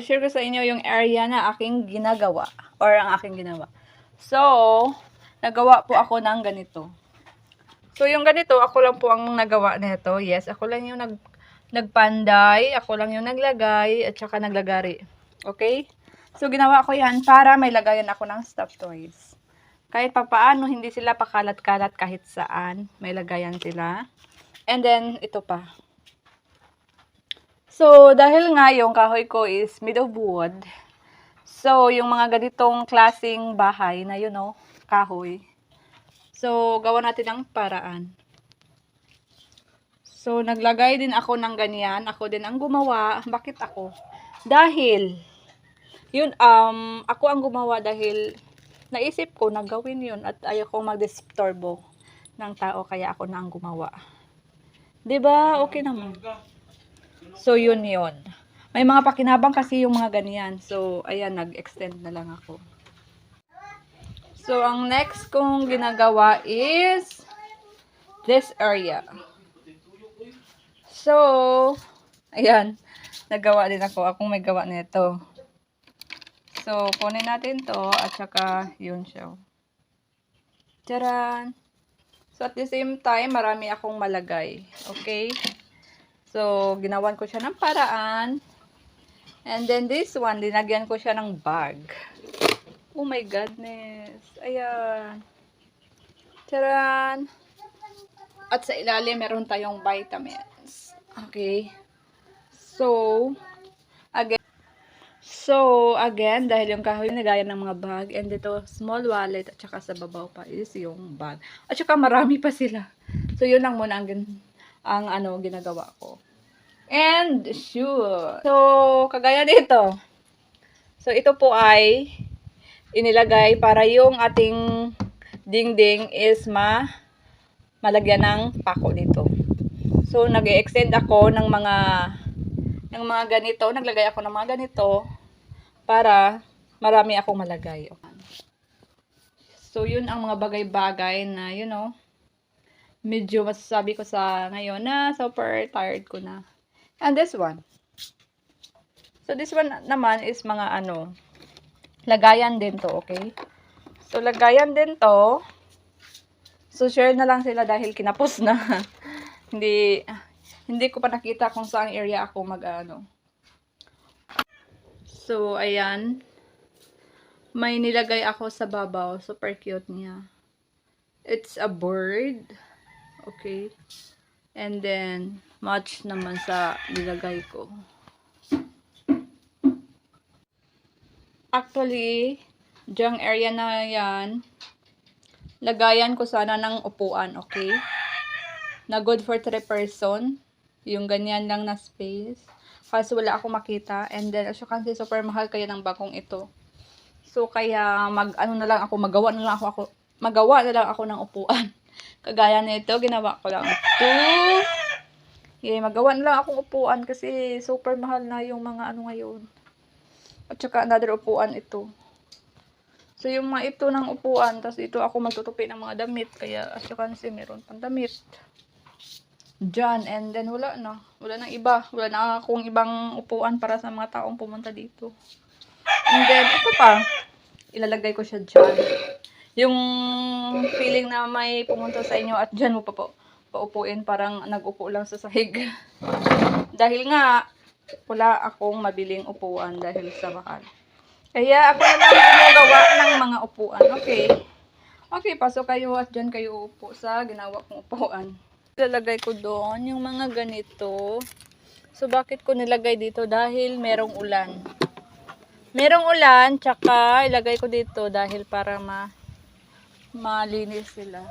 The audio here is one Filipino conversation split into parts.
i-share ko sa inyo yung area na aking ginagawa or ang aking ginawa. So, nagawa po ako ng ganito. So, yung ganito, ako lang po ang nagawa nito. Yes, ako lang yung nag nagpanday, ako lang yung naglagay, at saka naglagari. Okay? So, ginawa ko yan para may lagayan ako ng stuffed toys. Kahit papaano, hindi sila pakalat-kalat kahit saan. May lagayan sila. And then, ito pa. So, dahil nga yung kahoy ko is made of wood, so, yung mga ganitong klasing bahay na yun, know, kahoy, so, gawa natin ng paraan. So, naglagay din ako ng ganyan. Ako din ang gumawa. Bakit ako? Dahil, yun, um, ako ang gumawa dahil naisip ko na gawin yun at ayoko magdisturbo ng tao kaya ako na ang gumawa. 'Di ba? Okay naman. So, yun yun. May mga pakinabang kasi yung mga ganyan. So, ayan, nag-extend na lang ako. So, ang next kong ginagawa is this area. So, ayan, nagawa din ako. Akong may gawa nito. So, kunin natin to at saka yun siya. Charan! So, at the same time, marami akong malagay. Okay? So, ginawan ko siya ng paraan. And then this one, dinagyan ko siya ng bag. Oh my goodness. Ayan. Charan! At sa ilalim, meron tayong vitamins. Okay? So, again, So, again, dahil yung kahoy nagaya ng mga bag, and dito, small wallet, at saka sa babaw pa is yung bag. At saka marami pa sila. So, yun lang muna ang, ang ano, ginagawa ko. And, shoe. So, kagaya dito. So, ito po ay inilagay para yung ating dingding is ma malagyan ng pako dito. So, nag extend ako ng mga ng mga ganito. Naglagay ako ng mga ganito para marami akong malagay. So, yun ang mga bagay-bagay na, you know, medyo masasabi ko sa ngayon na super tired ko na. And this one. So, this one naman is mga ano, lagayan din to, okay? So, lagayan din to. So, share na lang sila dahil kinapos na. hindi, hindi ko pa nakita kung saan area ako mag, ano, So, ayan. May nilagay ako sa babaw. Super cute niya. It's a bird. Okay. And then, match naman sa nilagay ko. Actually, dyang area na yan, lagayan ko sana ng upuan, okay? Na good for 3 person. Yung ganyan lang na space. Kasi wala akong makita. And then, as you can see, super mahal kaya ng bagong ito. So, kaya mag, ano na lang ako, magawa na lang ako, ako magawa na lang ako ng upuan. Kagaya nito, ginawa ko lang ito. Yeah, magawa na lang akong upuan kasi super mahal na yung mga ano ngayon. At saka another upuan ito. So, yung mga ito ng upuan, tapos ito ako magtutupi ng mga damit. Kaya, as you can see, meron pang damit. Diyan, and then wala na. Wala nang iba. Wala na akong ibang upuan para sa mga taong pumunta dito. And then, ito pa. Ilalagay ko siya dyan. Yung feeling na may pumunta sa inyo at dyan mo pa po paupuin parang nag-upo lang sa sahig. dahil nga, wala akong mabiling upuan dahil sa bakal. Kaya ako na lang gumagawa ng mga upuan. Okay. Okay, pasok kayo at dyan kayo upo sa ginawa kong upuan. Lalagay ko doon yung mga ganito. So, bakit ko nilagay dito? Dahil merong ulan. Merong ulan, tsaka ilagay ko dito dahil para ma malinis sila.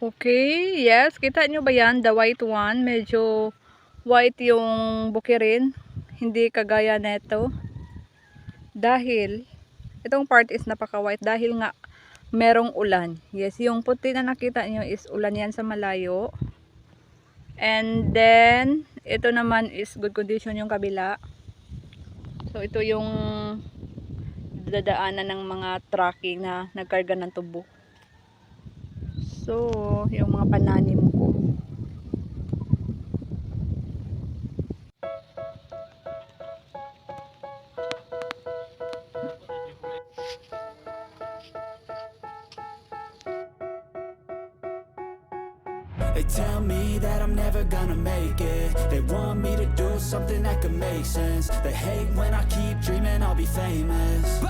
Okay, yes. Kita nyo ba yan? The white one. Medyo white yung bukirin. Hindi kagaya neto. Dahil, itong part is napaka-white. Dahil nga, merong ulan. Yes, yung puti na nakita nyo is ulan yan sa malayo. And then, ito naman is good condition yung kabila. So, ito yung dadaanan ng mga trucking na nagkarga ng tubo. So, yung mga pananim ko. They tell me that I'm never gonna make it They want me to do something that could make sense They hate when I keep dreaming I'll be famous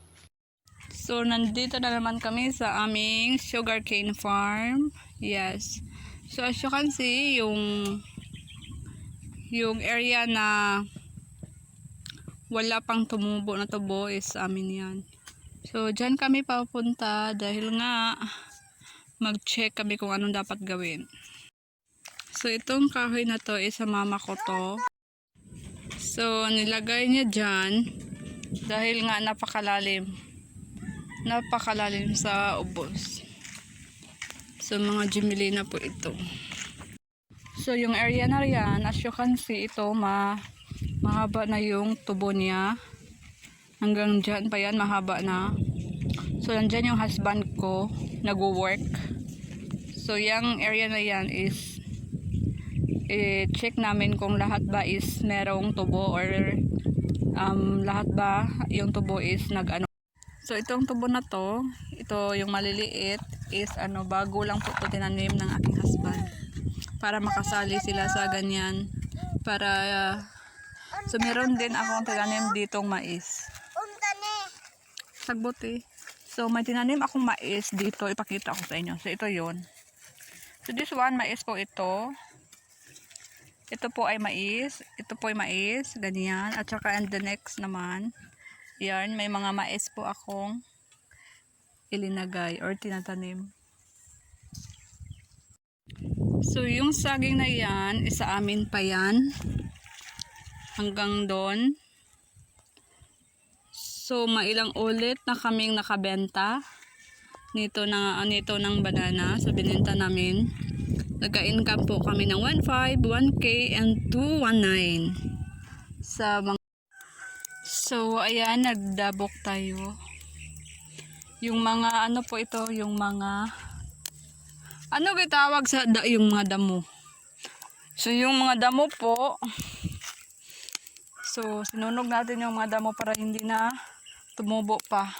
So, nandito na naman kami sa aming sugarcane farm. Yes. So, as you can see, yung yung area na wala pang tumubo na tubo is amin yan. So, dyan kami papunta dahil nga mag-check kami kung anong dapat gawin. So, itong kahoy na to is sa mama ko to. So, nilagay niya dyan dahil nga napakalalim napakalalim sa ubos. So, mga Jimelina po ito. So, yung area na yan, as you can see, ito, ma mahaba na yung tubo niya. Hanggang dyan pa yan, mahaba na. So, nandyan yung husband ko, nag-work. So, yung area na yan is i-check namin kung lahat ba is merong tubo or um, lahat ba yung tubo is nag-ano So itong tubo na to, ito yung maliliit is ano bago lang po ito tinanim ng aking husband. Para makasali sila sa ganyan. Para uh, so meron din akong tinanim ditong mais. Sagbot eh. So may tinanim akong mais dito, ipakita ko sa inyo. So ito 'yon. So this one mais po ito. Ito po ay mais, ito po ay mais, ganyan. At saka and the next naman yan, may mga mais po akong ilinagay or tinatanim. So, yung saging na yan, isa amin pa yan. Hanggang doon. So, mailang ulit na kaming nakabenta nito na nito ng banana sa bininta namin. Nagka-income po kami ng 1.5, 1K, and 219 sa mga So, ayan, nagdabok tayo. Yung mga, ano po ito, yung mga, ano tawag sa, da, yung mga damo. So, yung mga damo po, so, sinunog natin yung mga damo para hindi na tumubo pa.